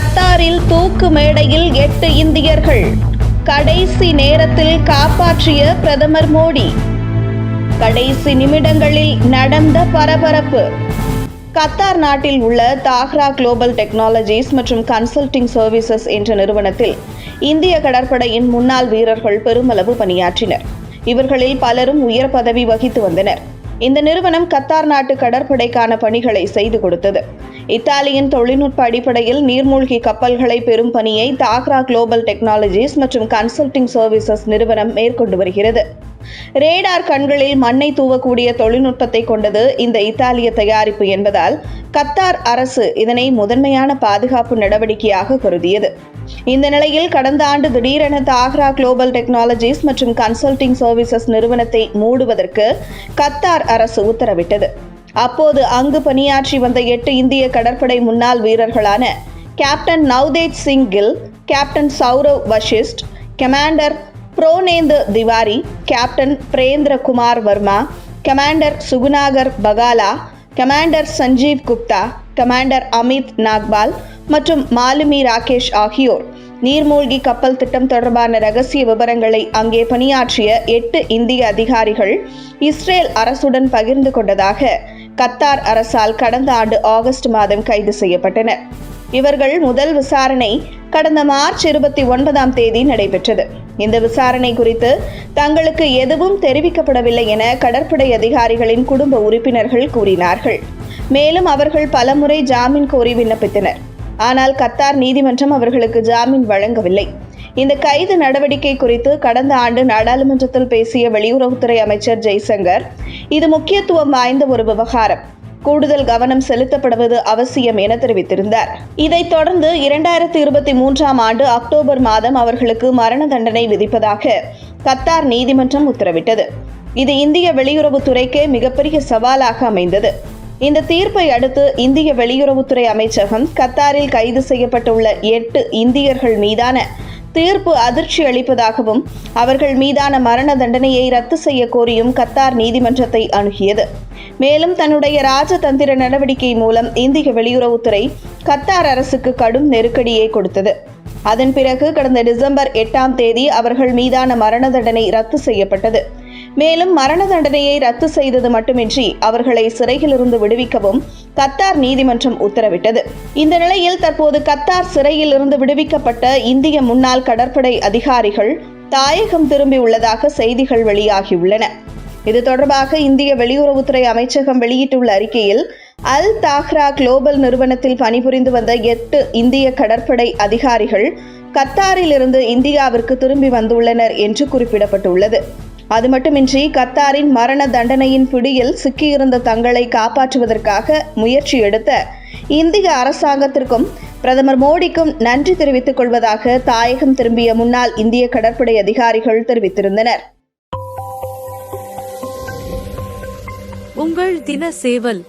கத்தாரில் தூக்கு மேடையில் எட்டு இந்தியர்கள் கடைசி நேரத்தில் காப்பாற்றிய பிரதமர் மோடி. கடைசி நிமிடங்களில் நடந்த பரபரப்பு. கத்தார் நாட்டில் உள்ள தாஹ்ரா குளோபல் டெக்னாலஜிஸ் மற்றும் கன்சல்டிங் சர்வீசஸ் என்ற நிறுவனத்தில் இந்திய கடற்படையின் முன்னாள் வீரர்கள் பெருமளவு பணியாற்றினர். இவர்களில் பலரும் உயர் பதவி வகித்து வந்தனர். இந்த நிறுவனம் கத்தார் நாட்டு கடற்படைக்கான பணிகளை செய்து கொடுத்தது. இத்தாலியின் தொழில்நுட்ப அடிப்படையில் நீர்மூழ்கி கப்பல்களை பெறும் பணியை தாக்ரா குளோபல் டெக்னாலஜிஸ் மற்றும் கன்சல்டிங் சர்வீசஸ் நிறுவனம் மேற்கொண்டு வருகிறது. ரேடார் கண்களில் மண்ணை தூவக்கூடிய தொழில்நுட்பத்தை கொண்டது இந்த இத்தாலிய தயாரிப்பு என்பதால் கத்தார் அரசு இதனை முதன்மையான பாதுகாப்பு நடவடிக்கையாக கருதியது. இந்த நிலையில் கடந்த ஆண்டு திடீரென தாக்ரா குளோபல் டெக்னாலஜிஸ் மற்றும் கன்சல்டிங் சர்வீசஸ் நிறுவனத்தை மூடுவதற்கு கத்தார் அரசு உத்தரவிட்டது. அப்போது அங்கு பணியாற்றி வந்த எட்டு இந்திய கடற்படை முன்னாள் வீரர்களான captain Navtej Singh Gill captain Saurabh Vashisht commander Purnendu Tiwari captain Birendra Kumar Verma commander Sugunakar Pakala commander Sanjeev Gupta commander Amit Nagpal மற்றும் மாலுமி ராகேஷ் ஆகியோர். நீர்மூழ்கி கப்பல் திட்டம் தொடர்பான ரகசிய விவரங்களை அங்கே பணியாற்றிய எட்டு இந்திய அதிகாரிகள் இஸ்ரேல் அரசுடன் பகிர்ந்து கொண்டதாக கத்தார் அரசால் கடந்த ஆண்டு ஆகஸ்ட் மாதம் கைது செய்யப்பட்டனர் இவர்கள் முதல் விசாரணை கடந்த மார்ச் இருபத்தி ஒன்பதாம் தேதி நடைபெற்றது. இந்த விசாரணை குறித்து தங்களுக்கு எதுவும் தெரிவிக்கப்படவில்லை என கடற்படை அதிகாரிகளின் குடும்ப உறுப்பினர்கள் கூறினார்கள். மேலும் அவர்கள் பலமுறை ஜாமீன் கோரி விண்ணப்பித்தனர். ஆனால் கத்தார் நீதிமன்றம் அவர்களுக்கு ஜாமீன் வழங்கவில்லை. இந்த கைது நடவடிக்கை குறித்து கடந்த ஆண்டு நாடாளுமன்றத்தில் பேசிய வெளியுறவுத்துறை அமைச்சர் ஜெய்சங்கர் இது முக்கியத்துவம் வாய்ந்த ஒரு விவகாரம். கூடுதல் கவனம் செலுத்தப்படுவது அவசியம் என தெரிவித்திருந்தார். இதைத் தொடர்ந்து இரண்டாயிரத்தி இருபத்தி மூன்றாம் ஆண்டு அக்டோபர் மாதம் அவர்களுக்கு மரண தண்டனை விதிப்பதாக கத்தார் நீதிமன்றம் உத்தரவிட்டது. இது இந்திய வெளியுறவுத்துறைக்கே மிகப்பெரிய சவாலாக அமைந்தது. இந்த தீர்ப்பை அடுத்து இந்திய வெளியுறவுத்துறை அமைச்சகம் கத்தாரில் கைது செய்யப்பட்டுள்ள எட்டு இந்தியர்கள் மீதான தீர்ப்பு அதிர்ச்சி அளிப்பதாகவும் அவர்கள் மீதான மரண தண்டனையை ரத்து செய்ய கோரியும் கத்தார் நீதிமன்றத்தை அணுகியது. மேலும் தன்னுடைய ராஜதந்திர நடவடிக்கை மூலம் இந்திய வெளியுறவுத்துறை கத்தார் அரசுக்கு கடும் நெருக்கடியை கொடுத்தது. அதன் பிறகு கடந்த டிசம்பர் எட்டாம் தேதி அவர்கள் மீதான மரண தண்டனை ரத்து செய்யப்பட்டது. மேலும் மரண தண்டனையை ரத்து செய்தது மட்டுமின்றி அவர்களை சிறையிலிருந்து விடுவிக்கவும் கத்தார் நீதிமன்றம் உத்தரவிட்டது. இந்த நிலையில் தற்போது கத்தார் சிறையில் இருந்து விடுவிக்கப்பட்ட இந்திய முன்னாள் கடற்படை அதிகாரிகள் தாயகம் திரும்பியுள்ளதாக செய்திகள் வெளியாகியுள்ளன. இது தொடர்பாக இந்திய வெளியுறவுத்துறை அமைச்சகம் வெளியிட்டுள்ள அறிக்கையில் அல் தாஹ்ரா குளோபல் நிறுவனத்தில் பணிபுரிந்து வந்த எட்டு இந்திய கடற்படை அதிகாரிகள் கத்தாரில் இருந்து இந்தியாவிற்கு திரும்பி வந்துள்ளனர் என்று குறிப்பிடப்பட்டுள்ளது. அது மட்டுமின்றி கத்தாரின் மரண தண்டனையின் பிடியில் சிக்கியிருந்த தங்களை காப்பாற்றுவதற்காக முயற்சி எடுத்த இந்திய அரசாங்கத்திற்கும் பிரதமர் மோடிக்கும் நன்றி தெரிவித்துக் கொள்வதாக தாயகம் திரும்பிய முன்னாள் இந்திய கடற்படை அதிகாரிகள் தெரிவித்திருந்தனர். உங்கள் தின சேவல்